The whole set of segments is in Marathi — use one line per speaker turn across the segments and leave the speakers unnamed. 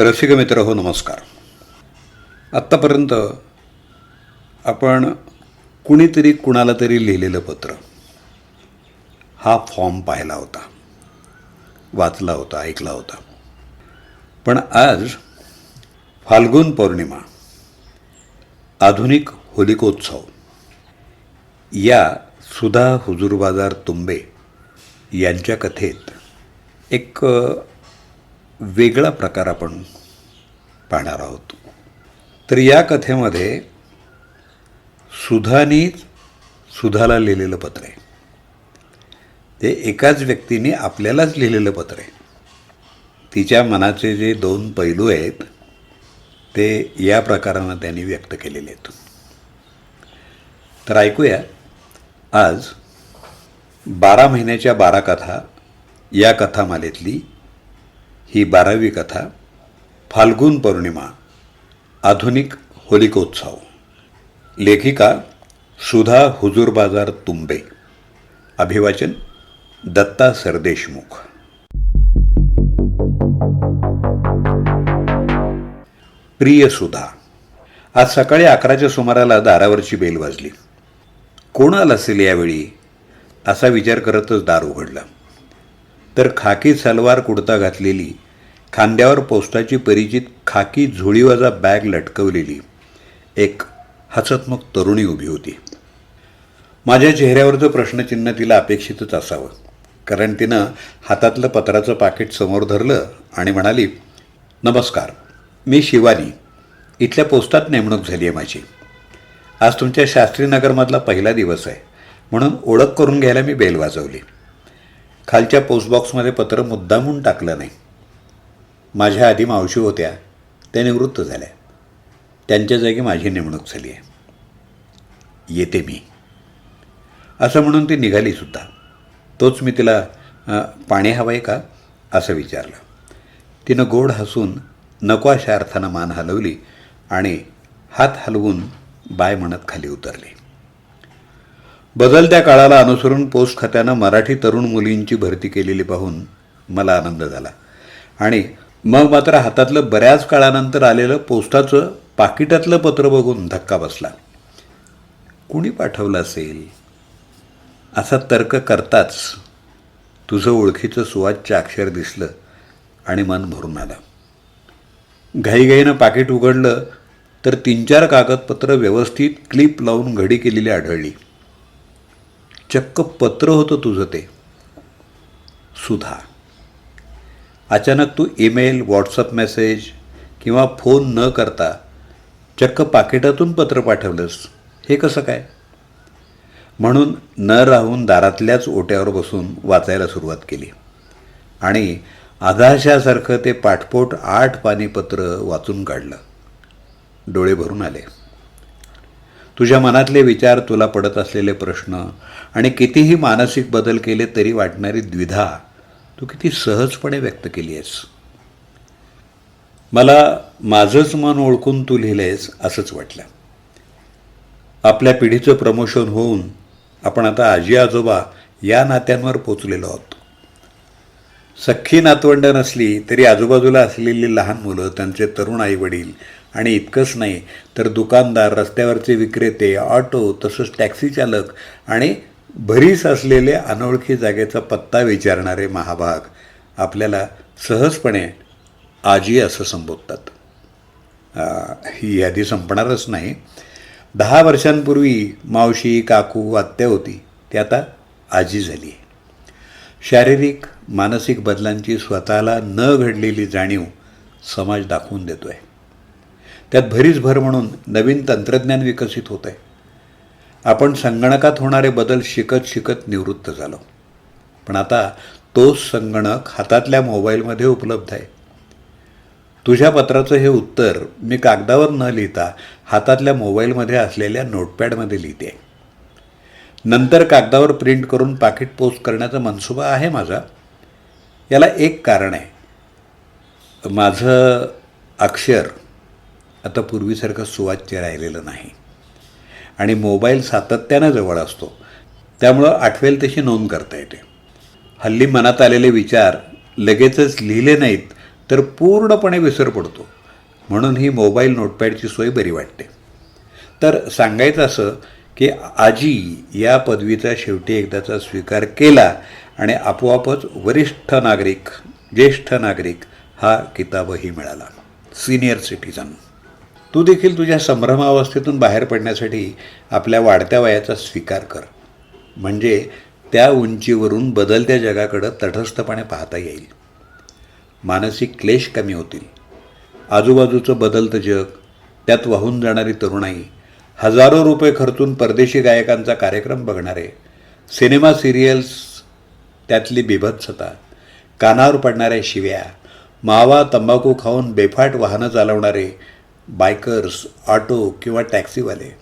रसिक मित्र हो नमस्कार. आत्तापर्यंत आपण कुणीतरी कुणाला तरी लिहिलेलं पत्र. हा फॉर्म पाहिला होता. वाचला होता ऐकला होता. पण आज फाल्गुन पौर्णिमा आधुनिक होलिकोत्सव या सुधा हुजूर बाजार तुंबे यांच्या कथेत एक वेगळा प्रकार आपण पाहणार आहोत. तर या कथेमध्ये सुधानी सुधाला लिहिलेलं पत्र आहे. ते एकाच व्यक्तीने आपल्यालाच लिहिलेलं पत्र आहे. तिच्या मनाचे जे दोन पैलू आहेत ते या प्रकारानं त्यांनी व्यक्त केलेले आहेत. तर ऐकूया. आज बारा महिन्याच्या बारा कथा या कथामालेतली ही बारावी कथा फाल्गुन पौर्णिमा आधुनिक होलिकोत्सव. लेखिका सुधा हुजूर बाजार तुंबे. अभिवाचन दत्ता सरदेशमुख. प्रिय सुधा आज सकाळी अकराच्या सुमाराला दारावरची बेल वाजली. कोण आलं असेल यावेळी? असा विचार करतच दार उघडलं. तर खाकी सलवार कुडता घातलेली खांद्यावर पोस्टाची परिचित खाकी झुळीवाजा बॅग लटकवलेली एक हसतमुख तरुणी उभी होती. माझ्या चेहऱ्यावरचं प्रश्नचिन्ह तिला अपेक्षितच असावं कारण तिनं हातातलं पत्राचं पाकिट समोर धरलं आणि म्हणाली नमस्कार मी शिवानी. इथल्या पोस्टात नेमणूक झाली आहे माझी. आज तुमच्या शास्त्रीनगरमधला पहिला दिवस आहे म्हणून ओळख करून घ्यायला मी बेल वाजवली. खालच्या पोस्टबॉक्समध्ये पत्र मुद्दामून टाकलं नाही. माझ्या आधी मावशी होत्या त्या निवृत्त झाल्या. त्यांच्या जागी माझी नेमणूक झाली आहे. येते मी. असं म्हणून ती निघाली सुद्धा. तोच मी तिला पाणी हवं आहे का? असं विचारलं. तिनं गोड हसून नको अशा अर्थानं मान हलवली आणि हात हलवून बाय म्हणत खाली उतरली. बदलत्या काळाला अनुसरून पोस्ट खात्यानं मराठी तरुण मुलींची भरती केलेली पाहून मला आनंद झाला. आणि मग मात्र हातातलं बऱ्याच काळानंतर आलेलं पोस्टाचं पाकिटातलं पत्र बघून धक्का बसला. कुणी पाठवलं असेल? असा तर्क करताच तुझं ओळखीचं सुवाच्य अक्षर दिसलं आणि मन भरून आलं. घाईघाईनं पाकिट उघडलं तर तीन चार कागदपत्र व्यवस्थित क्लिप लावून घडी केलेली आढळली. चक्क पत्र होतं तुझं ते. सुधा. अचानक तू ईमेल व्हॉट्सअप मेसेज किंवा फोन न करता चक्क पाकिटातून पत्र पाठवलंस. हे कसं काय? म्हणून न राहून दारातल्याच ओट्यावर बसून वाचायला सुरुवात केली. आणि आधाशासारखं ते पाठपोट आठ पानी पत्र वाचून काढलं. डोळे भरून आले. तुझ्या मनातले विचार तुला पडत असलेले प्रश्न आणि कितीही मानसिक बदल केले तरी वाटणारी द्विधा तू किती सहजपणे व्यक्त केली आहेस. मला माझंच मन ओळखून तू लिहिलंयस असंच वाटलं. आपल्या पिढीचं प्रमोशन होऊन आपण आता आजी आजोबा या नात्यांवर पोचलेलो आहोत. सख्खी नातवंड नसली तरी आजूबाजूला असलेली लहान मुलं त्यांचे तरुण आईवडील आणि इतकंच नाही तर दुकानदार रस्त्यावरचे विक्रेते ऑटो तसंच टॅक्सी चालक आणि भरीस असलेले अनोळखी जागेचा पत्ता विचारणारे महाभाग आपल्याला सहजपणे आजी असं संबोधतात. ही यादी संपणारच नाही. दहा वर्षांपूर्वी मावशी काकू आत्या होती. ती आता आजी झाली. आहे शारीरिक मानसिक बदलांची स्वतःला न घडलेली जाणीव समाज दाखवून देतो आहे त्यात भरीच भर म्हणून नवीन तंत्रज्ञान विकसित होत आहे आपण संगणकात होणारे बदल शिकत शिकत निवृत्त झालो. पण आता तोच संगणक हातातल्या मोबाईलमध्ये उपलब्ध आहे. तुझ्या पत्राचं हे उत्तर मी कागदावर न लिहिता हातातल्या मोबाईलमध्ये असलेल्या नोटपॅडमध्ये लिहिते नंतर कागदावर प्रिंट करून पाकिट पोस्ट करण्याचा मनसुबा आहे माझा. याला एक कारण आहे. माझं अक्षर आता पूर्वीसारखं सुवाच्य राहिलेलं नाही. आणि मोबाईल सातत्यानं जवळ असतो. त्यामुळं आठवेल तशी नोंद करता येते. हल्ली मनात आलेले विचार लगेचच लिहिले नाहीत तर पूर्णपणे विसर पडतो. म्हणून ही मोबाईल नोटपॅडची सोय बरी वाटते. तर सांगायचं असं की आजी या पदवीचा शेवटी एकदाचा स्वीकार केला आणि आपोआपच वरिष्ठ नागरिक ज्येष्ठ नागरिक हा किताबही मिळाला. Senior citizen. तू देखील तुझ्या संभ्रमावस्थेतून बाहेर पडण्यासाठी आपल्या वाढत्या वयाचा स्वीकार कर. म्हणजे त्या उंचीवरून बदलत्या जगाकडं तटस्थपणे पाहता येईल. मानसिक क्लेश कमी होतील. आजूबाजूचं बदलतं जग त्यात वाहून जाणारी तरुणाई हजारो रुपये खर्चून परदेशी गायकांचा कार्यक्रम बघणारे सिनेमा सिरियल्स त्यातली बिभत्सता कानावर पडणाऱ्या शिव्या मावा तंबाखू खाऊन बेफाट वाहनं चालवणारे बायकर्स ऑटो किंवा टॅक्सीवाले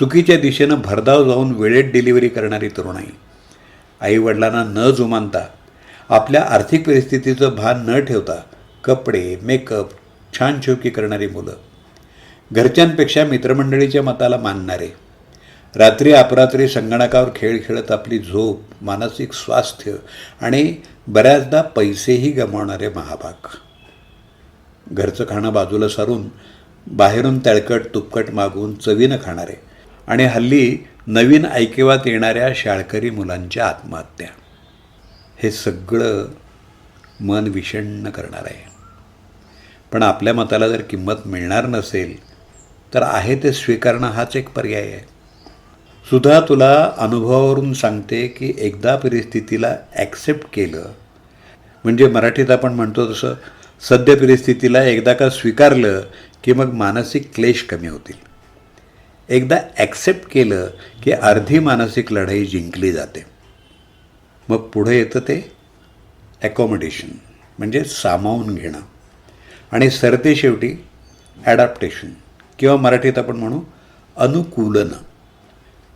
चुकीच्या दिशेनं भरधाव जाऊन वेळेत डिलिव्हरी करणारी तरुणाई. आईवडिलांना न जुमानता आपल्या आर्थिक परिस्थितीचं भान न ठेवता कपडे मेकअप छान शौकी करणारी मुलं. घरच्यांपेक्षा मित्रमंडळीच्या मताला मानणारे. रात्री अपरात्री संगणकावर खेळ खेळत आपली झोप मानसिक स्वास्थ्य आणि बऱ्याचदा पैसेही गमावणारे महाभाग. घरचं खाणं बाजूला सारून बाहेरून तळकट तुपकट मागून चवीनं खाणारे. आणि हल्ली नवीन ऐकेवात येणाऱ्या शाळकरी मुलांच्या आत्महत्या. हे सगळं मन विषण्ण करणार आहे. पण आपल्या मताला जर किंमत मिळणार नसेल तर आहे ते स्वीकारणं हाच एक पर्याय आहे. सुद्धा तुला अनुभवावरून सांगते की एकदा परिस्थितीला ॲक्सेप्ट केलं म्हणजे मराठीत आपण म्हणतो तसं सद्य परिस्थितीला एकदा का स्वीकारलं की मग मानसिक क्लेश कमी होतील. एकदा ॲक्सेप्ट केलं की अर्धी मानसिक लढाई जिंकली जाते. मग पुढे येतं ते ॲकॉमोडेशन म्हणजे सामावून घेणं. आणि सरते शेवटी ॲडॅप्टेशन किंवा मराठीत आपण म्हणू अनुकूलन.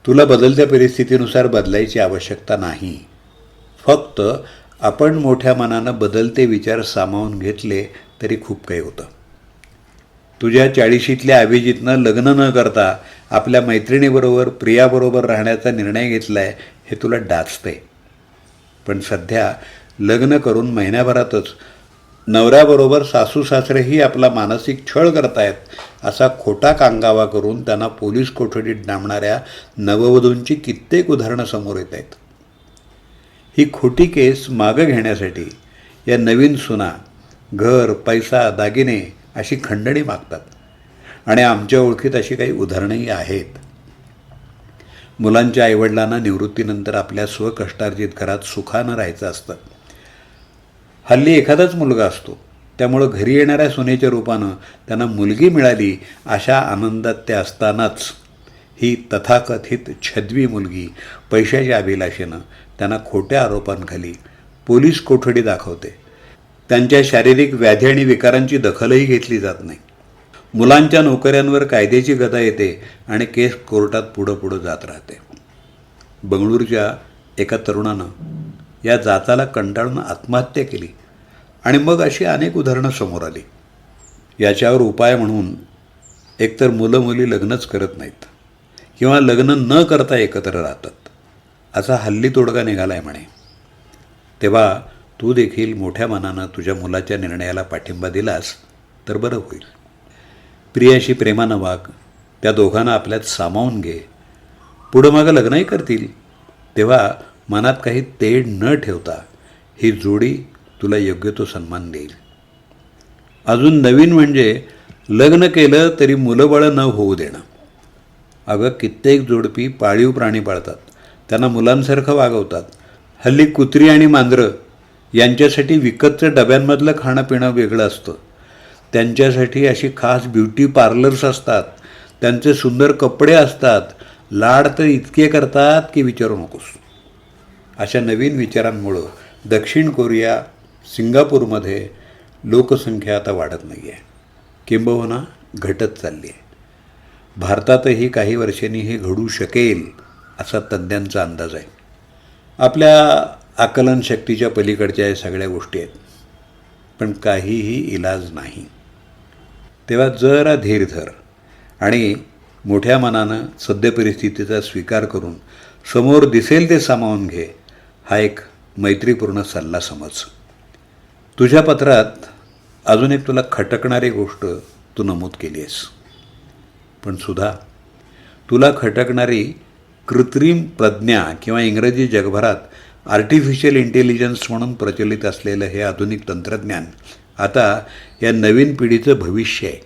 तुला बदलत्या परिस्थितीनुसार बदलायची आवश्यकता नाही. फक्त आपण मोठ्या मनानं बदलते विचार सामावून घेतले तरी खूप काही होतं. तुझ्या चाळीशीतल्या अभिजितनं लग्न न करता आपल्या मैत्रिणीबरोबर प्रियाबरोबर राहण्याचा निर्णय घेतला आहे हे तुला डाचतंय. पण सध्या लग्न करून महिन्याभरातच नवऱ्याबरोबर सासू सासरेही आपला मानसिक छळ करतायत असा खोटा कांगावा करून त्यांना पोलीस कोठडीत डांबणाऱ्या नववधूंची कित्येक उदाहरणं समोर येत आहेत ही खोटी केस मागं घेण्यासाठी या नवीन सुना घर पैसा दागिने अशी खंडणी मागतात. आणि आमच्या ओळखीत अशी काही उदाहरणंही आहेत. मुलांच्या आईवडिलांना निवृत्तीनंतर आपल्या स्वकष्टार्जित घरात सुखानं राहायचं असतं. हल्ली एखादाच मुलगा असतो. त्यामुळं घरी येणाऱ्या सुनेच्या रूपानं त्यांना मुलगी मिळाली अशा आनंदात ते असतानाच ही तथाकथित छदवी मुलगी पैशाच्या अभिलाषेनं त्यांना खोट्या आरोपांखाली पोलीस कोठडी दाखवते. त्यांच्या शारीरिक व्याधी आणि विकारांची दखलही घेतली जात नाही. मुलांच्या नोकऱ्यांवर कायद्याची गदा येते आणि केस कोर्टात पुढं पुढं जात राहते. बंगळूरच्या एका तरुणानं या जाताला कंटाळून आत्महत्या केली आणि मग अशी अनेक उदाहरणं समोर आली. याच्यावर उपाय म्हणून एकतर मुलं मुली लग्नच करत नाहीत किंवा लग्न न करता एकत्र राहतात. असा हल्ली तोडगा निघाला आहे म्हणे. तेव्हा तू देखील मोठ्या मनानं तुझ्या मुलाच्या निर्णयाला पाठिंबा दिलास तर बरं होईल. प्रियाशी प्रेमानं वाग त्या दोघांना आपल्यात सामावून घे. पुढं मागं लग्नही करतील. तेव्हा मनात काही तेढ न ठेवता ही जोडी तुला योग्य तो सन्मान देईल. अजून नवीन म्हणजे लग्न केलं तरी मुलंबाळं न होऊ देणं. अगं कित्येक जोडपी पाळीव प्राणी पाळतात. त्यांना मुलांसारखं वागवतात. हल्ली कुत्री आणि मांजरं यांच्यासाठी विकतचं डब्यांमधलं खाणं पिणं वेगळं असतं. त्यांच्यासाठी अशी खास ब्युटी पार्लर्स असतात. त्यांचे सुंदर कपडे असतात. लाड तर इतके करतात की विचारू नकोस. अशा नवीन विचारांमुळं दक्षिण कोरिया सिंगापूरमध्ये लोकसंख्या आता वाढत नाही आहे किंबहुना घटत चालली आहे भारतातही काही वर्षांनी हे घडू शकेल. असा तज्ज्ञांचा अंदाज आहे. आपल्या आकलन शक्तीच्या पलीकडच्या या सगळ्या गोष्टी आहेत. पण काहीही इलाज नाही. तेव्हा जरा धीर धर आणि मोठ्या मनानं सद्य परिस्थितीचा स्वीकार करून समोर दिसेल ते सामावून घे हा एक मैत्रीपूर्ण सल्ला समज. तुझ्या पत्रात अजून एक तुला खटकणारी गोष्ट तू नमूद केली आहेस. पण सुद्धा तुला खटकणारी कृत्रिम प्रज्ञा किंवा इंग्रजी जगभरात आर्टिफिशियल इंटेलिजन्स म्हणून प्रचलित असलेलं हे आधुनिक तंत्रज्ञान आता या नवीन पिढीचं भविष्य आहे.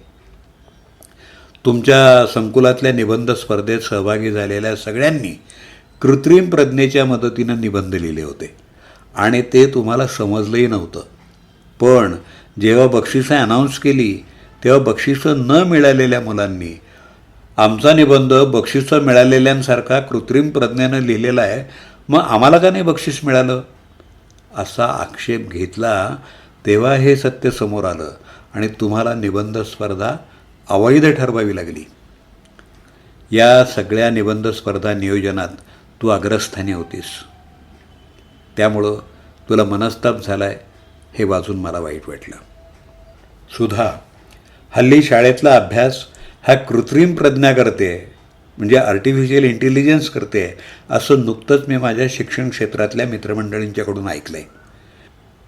तुमच्या संकुलातल्या निबंध स्पर्धेत सहभागी झालेल्या सगळ्यांनी कृत्रिम प्रज्ञेच्या मदतीनं निबंध लिहिले होते. आणि ते तुम्हाला समजलंही नव्हतं. पण जेव्हा बक्षिसं अनाऊन्स केली तेव्हा बक्षिसं न मिळालेल्या मुलांनी आमचा निबंध बक्षिसं मिळालेल्यांसारखा कृत्रिम प्रज्ञेनं लिहिलेला आहे मग आम्हाला का नाही बक्षीस मिळालं? असा आक्षेप घेतला तेव्हा हे सत्य समोर आलं आणि तुम्हाला निबंध स्पर्धा अवैध ठरवावी लागली. या सगळ्या निबंध स्पर्धा नियोजनात तू अग्रस्थानी होतीस. त्यामुळं तुला मनस्ताप झाला आहे हे वाचून मला वाईट वाटलं. सुधा हल्ली शाळेतला अभ्यास हा कृत्रिम प्रज्ञा करते म्हणजे आर्टिफिशियल इंटेलिजन्स करते असं नुकतंच मी माझ्या शिक्षण क्षेत्रातल्या मित्रमंडळींच्याकडून ऐकलं आहे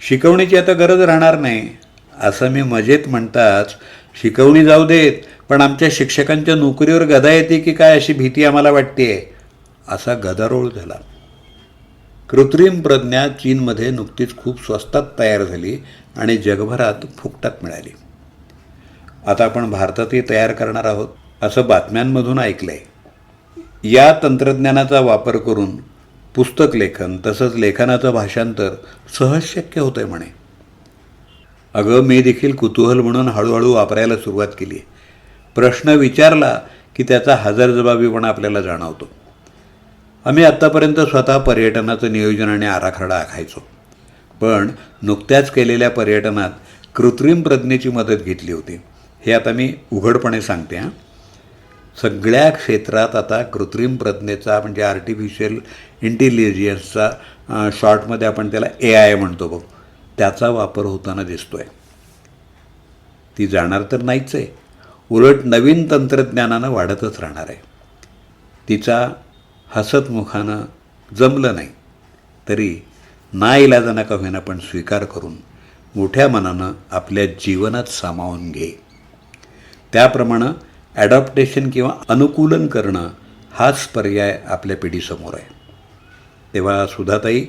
शिकवणीची आता गरज राहणार नाही असं मी मजेत म्हणताच शिकवणी जाऊ देत पण आमच्या शिक्षकांच्या नोकरीवर गदा येते की काय अशी भीती आम्हाला वाटते? असा गदारोळ झाला. कृत्रिम प्रज्ञा चीनमध्ये नुकतीच खूप स्वस्तात तयार झाली आणि जगभरात फुकटात मिळाली. आता आपण भारतातही तयार करणार आहोत असं बातम्यांमधून ऐकलं आहे या तंत्रज्ञानाचा वापर करून पुस्तक लेखन तसंच लेखनाचं भाषांतर सहज शक्य होतं आहे म्हणे. अगं मी देखील कुतूहल म्हणून हळूहळू वापरायला सुरुवात केली आहे प्रश्न विचारला की त्याचा हजरजबाबीपणा आपल्याला जाणवतो. आम्ही आत्तापर्यंत स्वतः पर्यटनाचं नियोजन आणि आराखडा आखायचो. पण नुकत्याच केलेल्या पर्यटनात कृत्रिम प्रज्ञेची मदत घेतली होती. हे आता मी उघडपणे सांगते हां. सगळ्या क्षेत्रात आता कृत्रिम प्रज्ञेचा म्हणजे आर्टिफिशियल इंटेलिजन्सचा शॉर्टमध्ये आपण त्याला ए आय म्हणतो बघ त्याचा वापर होताना दिसतो आहे ती जाणार तर नाहीच आहे. उलट नवीन तंत्रज्ञानानं वाढतच राहणार आहे. तिचा हसतमुखानं जमलं नाही तरी ना नाईलाजानं का होईना पण स्वीकार करून मोठ्या मनानं आपल्या जीवनात सामावून घे. त्याप्रमाणे ॲडॉप्टेशन किंवा अनुकूलन करणं हाच पर्याय आपल्या पिढीसमोर आहे. तेव्हा सुधाताई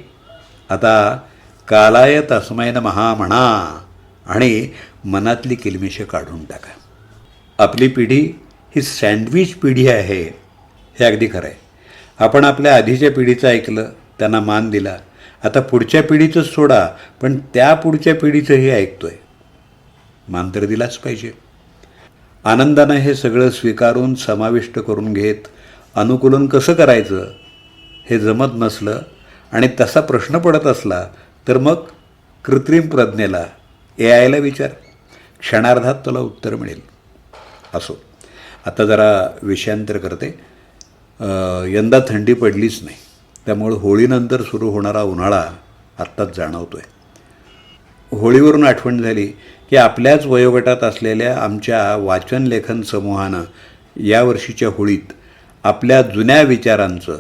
आता कालाय तस्मयन महा म्हणा आणि मनातली किलमिशे काढून टाका. आपली पिढी ही सँडविच पिढी आहे हे अगदी खरं आहे. आपण आपल्या आधीच्या पिढीचं ऐकलं त्यांना मान दिला. आता पुढच्या पिढीचंच सोडा पण त्या पुढच्या पिढीचंही ऐकतोय. मान तर दिलाच पाहिजे. आनंदानं हे सगळं स्वीकारून समाविष्ट करून घेत अनुकूलन कसं करायचं हे जमत नसलं आणि तसा प्रश्न पडत असला तर मग कृत्रिम प्रज्ञेला ए आयला विचार. क्षणार्धात तुला उत्तर मिळेल. असो. आता जरा विषयांतर करते. यंदा थंडी पडलीच नाही. त्यामुळं होळीनंतर सुरू होणारा उन्हाळा आत्ताच जाणवतो आहे होळीवरून आठवण झाली की आपल्याच वयोगटात असलेल्या आमच्या वाचन लेखन समूहानं यावर्षीच्या होळीत आपल्या जुन्या विचारांचं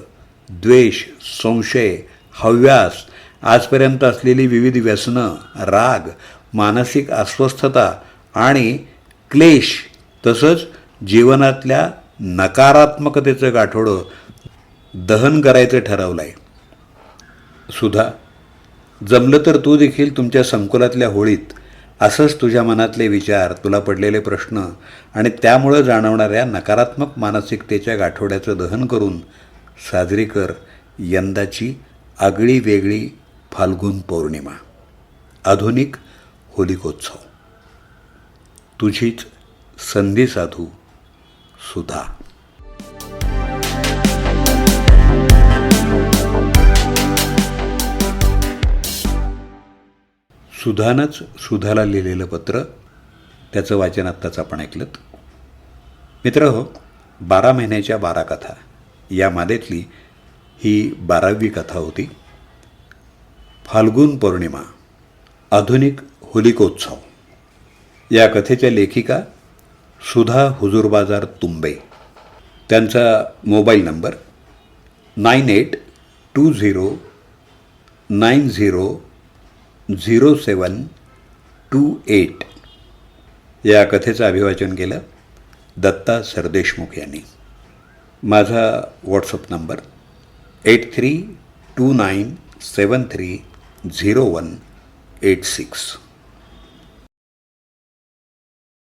द्वेष संशय हव्यास आजपर्यंत असलेली विविध व्यसनं राग मानसिक अस्वस्थता आणि क्लेश तसंच जीवनातल्या नकारात्मकतेचं गाठोडं दहन करायचं ठरवलं आहे सुधा जमलं तर तू देखील तुमच्या संकुलातल्या होळीत असंच तुझ्या मनातले विचार तुला पडलेले प्रश्न आणि त्यामुळं जाणवणाऱ्या नकारात्मक मानसिकतेच्या गाठोड्याचं दहन करून साजरी कर यंदाची आगळी वेगळी फाल्गुन पौर्णिमा. आधुनिक होलिकोत्सव. तुझीच संधी साधू सुधा. सुधानंच सुधाला लिहिलेलं पत्र त्याचं वाचन आत्ताच आपण ऐकलं मित्र हो बारा महिन्याच्या बारा कथा. या मादेतली ही बारावी कथा होती. फाल्गुन पौर्णिमा आधुनिक होलिकोत्सव. या कथेच्या लेखिका सुधा हुजूरबाजार तुंबे. त्यांचा mobile number nine eight two zero nine zero zero seven two eight या कथेचं अभिवाचन केलं दत्ता सरदेशमुख यांनी. माझा WhatsApp number eight three two nine seven three zero one eight six.